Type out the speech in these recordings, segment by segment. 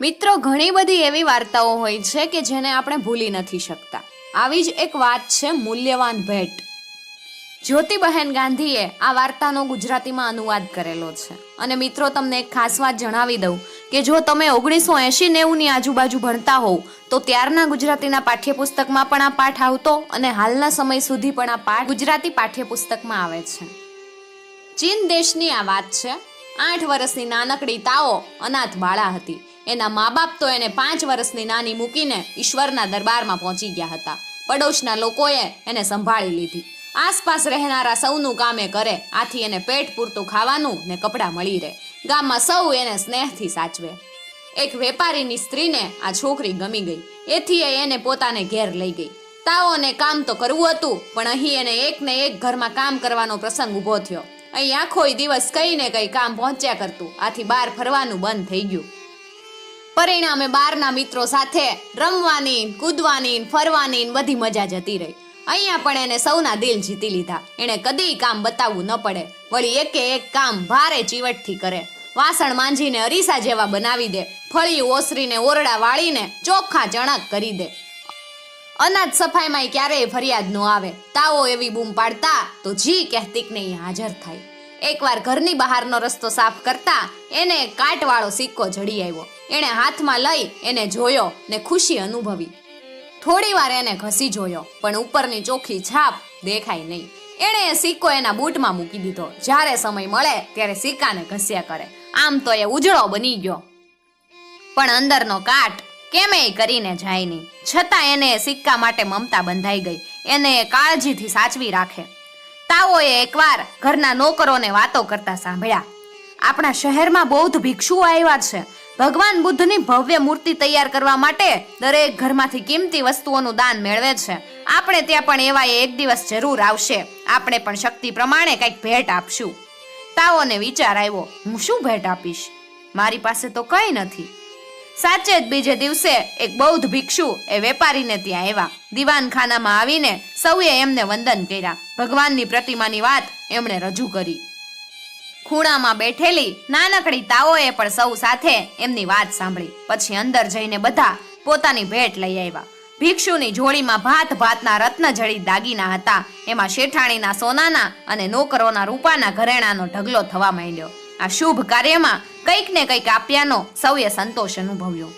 મિત્રો, ઘણી બધી એવી વાર્તાઓ હોય છે કે જેને આપણે ભૂલી નથી શકતા. આવી જ એક વાત છે, મૂલ્યવાન ભેટ. જ્યોતિબહેન ગાંધીએ આ વાર્તાનો ગુજરાતીમાં અનુવાદ કરેલો છે. અને મિત્રો, તમને એક ખાસ વાત જણાવી દઉં કે જો તમે ઓગણીસો એંશી નેવુંની આજુબાજુ ભણતા હોવ, તો ત્યારના ગુજરાતીના પાઠ્યપુસ્તકમાં પણ આ પાઠ આવતો અને હાલના સમય સુધી પણ આ પાઠ ગુજરાતી પાઠ્યપુસ્તકમાં આવે છે. ચીન દેશની આ વાત છે. આઠ વર્ષની નાનકડી તાઓ અનાથ બાળા હતી. એના મા બાપ તો એને પાંચ વર્ષની નાની મૂકીને ઈશ્વરના દરબારમાં પહોંચી ગયા હતા. પડોશના લોકોએ એને સંભાળી લીધી. આસપાસ રહેનારા સૌનું કામ કરે, આથી એને પેટ પૂરતું ખાવાનું ને કપડાં મળી રહે. ગામમાં સૌ એને સ્નેહથી સાચવે. એક વેપારીની સ્ત્રીને આ છોકરી ગમી ગઈ. એથી એને પોતાને ઘેર લઈ ગઈ. તાઓને કામ તો કરવું હતું, પણ અહીં એને એક ને એક ઘરમાં કામ કરવાનો પ્રસંગ ઊભો થયો. અહીં આખો દિવસ કઈ ને કઈ કામ પહોંચ્યા કરતું. આથી બહાર ફરવાનું બંધ થઈ ગયું. પરિણામે બહારના મિત્રો સાથે રમવાની, કૂદવાની, ફરવાની બધી મજા જતી રહી. અહીંયા પણ એને સૌના દિલ જીતી લીધા. એણે કદી કામ બતાવવું ન પડે. વળી એકે એક કામ ભારે ચીવટથી કરે. વાસણ માંજીને અરીસા જેવા બનાવી દે. ફળિયું ઓસરીને ઓરડા વાળીને ચોખ્ખા ચણક કરી દે. અનાજ સફાઈમાં ક્યારેય ફરિયાદ ન આવે. તાવો એવી બૂમ પાડતા તો જી કહેતીક નહીં હાજર થાય. એકવાર ઘરની બહારનો રસ્તો સાફ કરતા એને કાટવાળો સિક્કો જડી આવ્યો. એણે હાથમાં લઈ એને જોયો ને ખુશી અનુભવી. થોડી વાર એને ઘસી જોયો, પણ ઉપરની ચોખ્ખી છાપ દેખાય નહીં. એણે સિક્કો એના બૂટમાં મૂકી દીધો. જ્યારે સમય મળે ત્યારે સિક્કાને ઘસ્યા કરે. આમ તો એ ઉજળો બની ગયો. પણ અંદરનો કાટ કેમેય કરીને જાય નહીં. છતાં એને સિક્કા માટે મમતા બંધાઈ ગઈ. એને કાળજીથી સાચવી રાખે. તાઓએ એકવાર ઘરના નોકરોને વાતો કરતા સાંભળ્યા. આપણા શહેરમાં બૌદ્ધ ભિક્ષુઓ આવ્યા છે. ભગવાન બુદ્ધની ભવ્ય મૂર્તિ તૈયાર કરવા માટે દરેક ઘરમાંથી કિંમતી વસ્તુઓનું દાન મેળવે છે. આપણે ત્યાં પણ એવા એક દિવસ જરૂર આવશે. આપણે પણ શક્તિ પ્રમાણે કંઈક ભેટ આપશું. તાઓને વિચાર આવ્યો, હું શું ભેટ આપીશ? મારી પાસે તો કંઈ નથી. સાચે જ બીજે દિવસે એક બૌદ્ધ ભિક્ષુ એ વેપારીને ત્યાં આવ્યા. દીવાનખાનામાં આવીને સૌએ એમને વંદન કર્યા. ભગવાનની પ્રતિમાની વાત એમણે રજૂ કરી. ખૂણામાં બેઠેલી નાનકડી તાઓએ પણ સૌ સાથે એમની વાત સાંભળી. પછી અંદર જઈને બધા પોતાની ભેટ લઈ આવ્યા. ભિક્ષુની જોડીમાં ભાત ભાતના રત્નજડિત દાગીના હતા. એમાં શેઠાણીના સોનાના અને નોકરોના રૂપાના ઘરેણાનો ઢગલો થવા માંડ્યો. આ શુભ કાર્યમાં કંઈક ને કંઈક આપ્યાનો સૌએ સંતોષ અનુભવ્યો.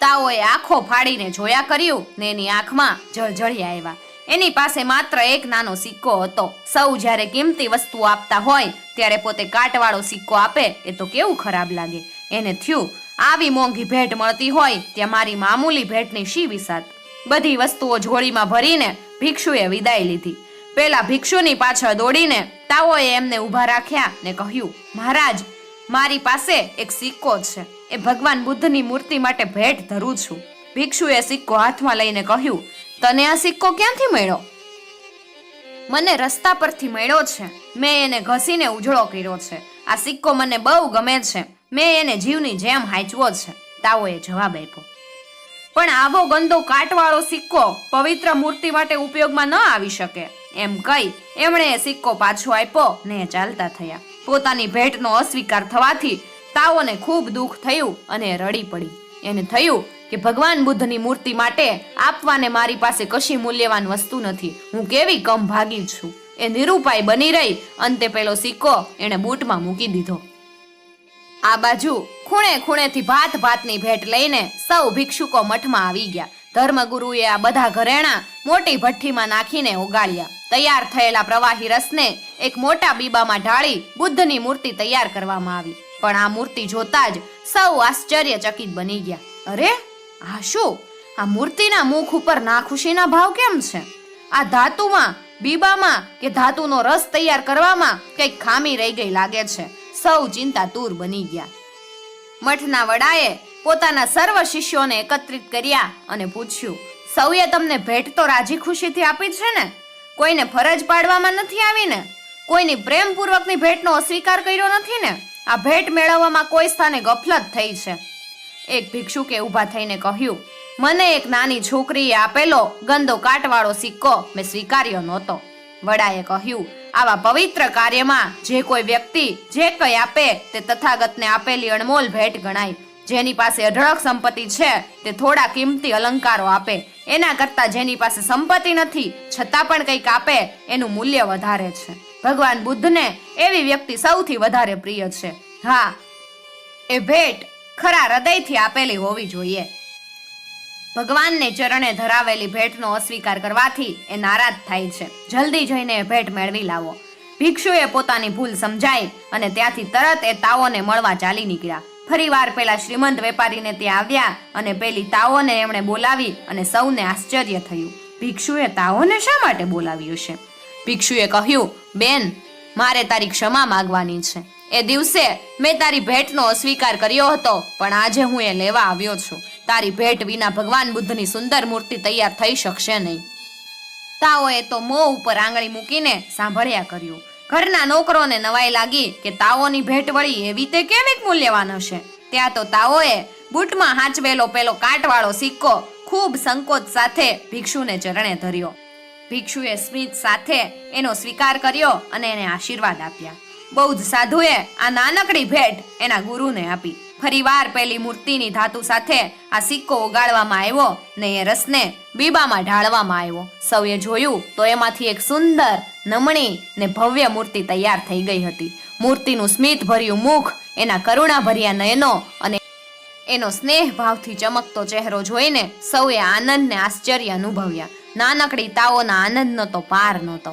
તાઓએ આંખો ફાડીને જોયા કર્યું ને એની આંખમાં જળજળિયા આવ્યા. એની પાસે માત્ર એક નાનો સિક્કો હતો. સૌ જ્યારે કિંમતી વસ્તુ આપતા હોય, ત્યારે પોતે કાટવાળો સિક્કો આપે, એ તો કેવું ખરાબ લાગે. એને થયું, આવી મોંઘી ભેટ મળતી હોય, ત્યાં મારી મામૂલી ભેટની શી વિસાત? બધી વસ્તુઓ જોડીમાં ભરીને ભિક્ષુએ વિદાય લીધી. પેલા ભિક્ષુની પાછળ દોડીને તાઓએ એમને ઊભા રાખ્યા ને કહ્યું, મહારાજ મારી પાસે એક સિક્કો છે. એ ભગવાન બુદ્ધની મૂર્તિ માટે ભેટ ધરું છું. ભિક્ષુએ સિક્કો હાથમાં લઈને કહ્યું, તને આ સિક્કો ક્યાંથી મળ્યો? મને રસ્તા પરથી મળ્યો છે. મેં એને ઘસીને ઉજળો કર્યો છે. આ સિક્કો મને બહુ ગમે છે. મેં એને જીવની જેમ હાંચવો છે. તાઓએ જવાબ આપ્યો. પણ આવો ગંદો કાટવાળો સિક્કો પવિત્ર મૂર્તિ માટે ઉપયોગમાં ન આવી શકે. એમ કહી, એમણે એ સિક્કો પાછો આપ્યો ને એ ચાલતા થયા. પોતાની ભેટનો અસ્વીકાર થવાથી તાઓને ખૂબ દુઃખ થયું અને રડી પડી. એને થયું કે ભગવાન બુદ્ધની મૂર્તિ માટે આપવાને મારી પાસે કશી મૂલ્યવાન વસ્તુ નથી. હું કેવી કમ ભાગી છું. એ નિરૂપાય બની રહી. અંતે પેલો સિક્કો એણે બૂટમાં મૂકી દીધો. આ બાજુ ખૂણે ખૂણેથી ભાત ભાતની ભેટ લઈને સૌ ભિક્ષુકો મઠમાં આવી ગયા. ધર્મગુરુએ આ બધા ઘરેણા મોટી ભઠ્ઠીમાં નાખીને ઓગાળ્યા. તૈયાર થયેલા પ્રવાહી રસને એક મોટા બીબામાં ઢાળી બુદ્ધની મૂર્તિ તૈયાર કરવામાં આવી. પણ આ મૂર્તિ જોતા જ સૌ આશ્ચર્યચકિત બની ગયા. અરે, આ શું? આ મૂર્તિના મુખ ઉપર નાખુશીના ભાવ કેમ છે? આ ધાતુમાં, બીબામાં કે ધાતુનો રસ તૈયાર કરવામાં કંઈક ખામી રહી ગઈ લાગે છે. સૌ ચિંતાતુર બની ગયા. મઠના વડાએ પોતાના સર્વ શિષ્યોને એકત્રિત કર્યા અને પૂછ્યું, સૌએ તમને ભેટ તો રાજી ખુશીથી આપી છે ને? કોઈને ફરજ પાડવામાં નથી આવી ને કોઈની પ્રેમપૂર્વકની ભેટનો અસ્વીકાર કર્યો નથી ને, આ ભેટ મેળવવામાં કોઈ સ્થાને ગફલત થઈ છે. એક ભિક્ષુકે ઊભા થઈને કહ્યું, મને એક નાની છોકરીએ આપેલો ગંદો કાટવાળો સિક્કો મેં સ્વીકાર્યો નહોતો. વડાએ કહ્યું, આવા પવિત્ર કાર્યમાં જે કોઈ વ્યક્તિ જે કંઈ આપે તે તથાગતને આપેલી અણમોલ ભેટ ગણાય. જેની પાસે અઢળક સંપત્તિ છે, તે થોડા કિંમતી અલંકારો આપે. એના કરતા જેની પાસે સંપત્તિ નથી, છતાં પણ કંઈક આપે, એનું મૂલ્ય વધારે છે. ભગવાન બુદ્ધને એવી વ્યક્તિ સૌથી વધારે પ્રિય છે. હા, એ ભેટ ખરા હૃદયથી આપેલી હોવી જોઈએ. ભગવાનને ચરણે ધરાવેલી ભેટનો અસ્વીકાર કરવાથી એ નારાજ થાય છે. જલ્દી જઈને એ ભેટ મેળવી લાવો. ભિક્ષુએ પોતાની ભૂલ સમજાઈ અને ત્યાંથી તરત એ તાઓને મળવા ચાલી નીકળ્યા. ફરીવાર પેલા શ્રીમંત વેપારીને ત્યાં આવ્યા અને પેલી તાઓને એમણે બોલાવી અને સૌને આશ્ચર્ય થયું. ભિક્ષુએ તાઓને શા માટે બોલાવ્યું છે? ભિક્ષુએ કહ્યું, બેન, મારે તારી ક્ષમા માગવાની છે. એ દિવસે મેં તારી ભેટનો અસ્વીકાર કર્યો હતો, પણ આજે હું એ લેવા આવ્યો છું. તારી ભેટ વિના ભગવાન બુદ્ધની સુંદર મૂર્તિ તૈયાર થઈ શકશે નહીં. તાઓએ તો મોં ઉપર આંગળી મૂકીને સાંભળ્યા કર્યું. ઘરના નોકરોને નવાઈ લાગી કે તાઓની ભેટ વળી એવી તે કેવીક મૂલ્યવાન હશે? ત્યાં તો તાઓએ બૂટમાં હાંચવેલો પેલો કાટવાળો સિક્કો ખૂબ સંકોચ સાથે ભિક્ષુને ચરણે ધર્યો. ભિક્ષુએ સ્મિત સાથે એનો સ્વીકાર કર્યો અને એને આશીર્વાદ આપ્યા. બૌદ્ધ સાધુએ આ નાનકડી ભેટ એના ગુરુને આપી. ફરીવાર પેલી મૂર્તિની ધાતુ સાથે આ સિક્કો ઓગાળવામાં આવ્યો ને એ રસને બીબામાં ઢાળવામાં આવ્યો. સૌએ જોયું તો એમાંથી એક સુંદર, નમણી ને ભવ્ય મૂર્તિ તૈયાર થઈ ગઈ હતી. મૂર્તિનું સ્મિત ભર્યું મુખ, એના કરુણા ભર્યા નયનો અને એનો સ્નેહ ભાવથી ચમકતો ચહેરો જોઈને સૌએ આનંદ ને આશ્ચર્ય અનુભવ્યા. નાનકડી તાઓના આનંદનો તો પાર નહોતો.